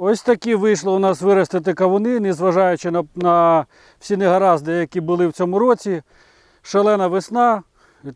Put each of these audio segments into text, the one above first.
Ось такі вийшло у нас виростити кавуни, незважаючи на, на всі негаразди, які були в цьому році. Шалена весна,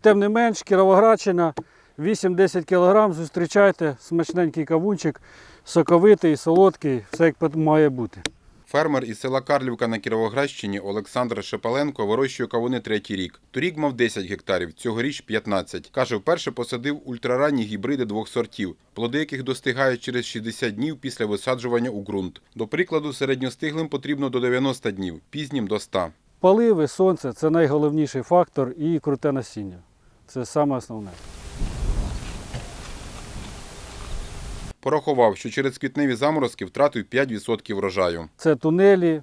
тим не менш, Кіровоградщина, 8-10 кг. Зустрічайте смачненький кавунчик, соковитий, солодкий, все як має бути. Фермер із села Карлівка на Кіровоградщині Олександр Шепаленко вирощує кавуни третій рік. Торік мав 10 гектарів, цьогоріч 15. Каже, вперше посадив ультраранні гібриди двох сортів, плоди яких достигають через 60 днів після висаджування у ґрунт. До прикладу, середньостиглим потрібно до 90 днів, пізнім до 100. Поливи, сонце це найголовніший фактор і круте насіння. Це саме основне. Порахував, що через квітневі заморозки втратив 5% врожаю. Це тунелі.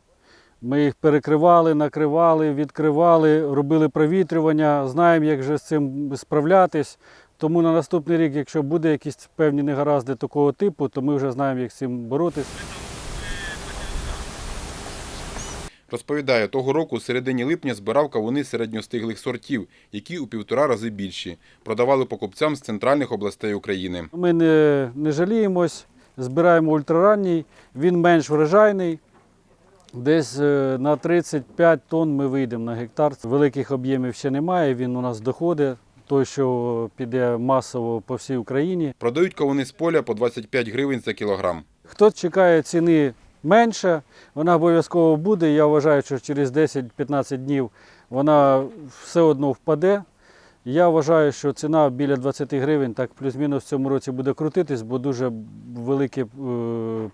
Ми їх перекривали, накривали, відкривали, робили провітрювання. Знаємо, як же з цим справлятись. Тому на наступний рік, якщо буде якісь певні негаразди такого типу, то ми вже знаємо, як з цим боротись. Розповідає, того року у середині липня збирав кавуни середньостиглих сортів, які у півтора рази більші. Продавали покупцям з центральних областей України. Ми не, не жаліємось, збираємо ультраранній, він менш врожайний. Десь е, на 35 тонн ми вийдемо на гектар. Великих об'ємів ще немає, він у нас доходить. Той, що піде масово по всій Україні. Продають кавуни з поля по 25 гривень за кілограм. Хто чекає ціни менше, вона обов'язково буде. Я вважаю, що через 10-15 днів вона все одно впаде. Я вважаю, що ціна біля 20 гривень так плюс-мінус в цьому році буде крутитись, бо дуже великі е,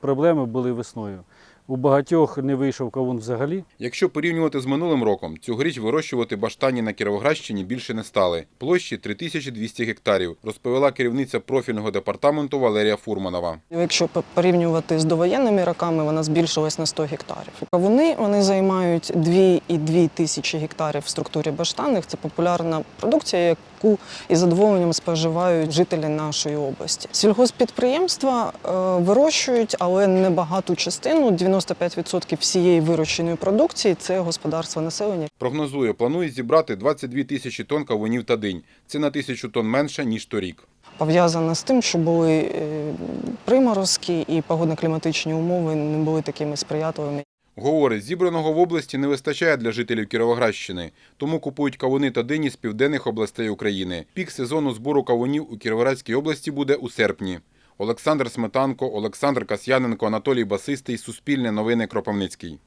проблеми були весною. У багатьох не вийшов кавун взагалі. Якщо порівнювати з минулим роком, цьогоріч вирощувати баштані на Кіровоградщині більше не стали. Площі 3200 гектарів, розповіла керівниця профільного департаменту Валерія Фурманова. Якщо порівнювати з довоєнними роками, вона збільшилась на 100 гектарів. Кавуни вони займають 2,2 тисячі гектарів в структурі баштанних. Це популярна продукція, яку із задоволенням споживають жителі нашої області. Сільгоспідприємства е, вирощують, але небагату частину 95% всієї вирощеної продукції це господарство населення. Прогнозує, планує зібрати 22 тисячі тонн кавунів та динь. Це на тисячу тонн менше, ніж торік. Пов'язана з тим, що були е, приморозки і погодно-кліматичні умови не були такими сприятливими. Говорить, зібраного в області не вистачає для жителів Кіровоградщини, тому купують кавуни та дині з південних областей України. Пік сезону збору кавунів у Кіровоградській області буде у серпні. Олександр Сметанко, Олександр Касьяненко, Анатолій Басистий, Суспільне новини Кропивницький.